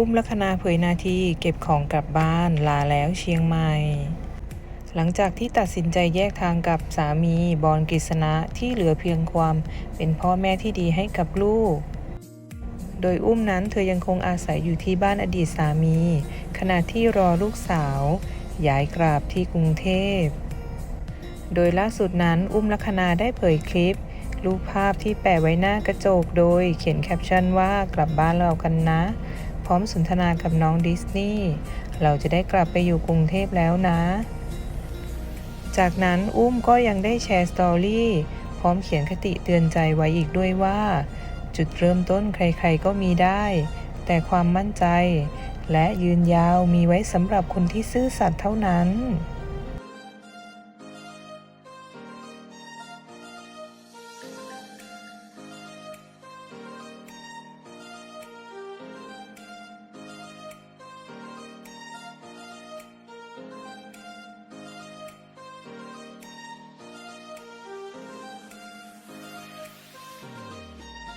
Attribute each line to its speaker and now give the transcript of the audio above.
Speaker 1: อุ้มลัคนาเผยนาทีเก็บของกลับบ้านลาแล้วเชียงใหม่ หลังจากที่ตัดสินใจแยกทางกับสามีบอลกฤษณะที่เหลือเพียงความเป็นพ่อแม่ที่ดีให้กับลูก โดยอุ้มนั้นเธอยังคงอาศัยอยู่ที่บ้านอดีตสามี ขณะที่รอลูกสาว ย้ายกราบที่กรุงเทพ โดยล่าสุดนั้นอุ้มลัคนาได้เผยคลิปรูปภาพที่แปะไว้หน้ากระจกโดยเขียนแคปชั่นว่ากลับบ้านเรากันนะ พร้อมสนทนากับน้องดิสนีย์เราจะได้กลับไปอยู่กรุงเทพแล้วนะ จากนั้นอุ้มก็ยังได้แชร์สตอรี่พร้อมเขียนคติเตือนใจไว้อีกด้วยว่า จุดเริ่มต้นใครๆก็มีได้ แต่ความมั่นใจ และยืนยาวมีไว้สำหรับคนที่ซื่อสัตย์เท่านั้น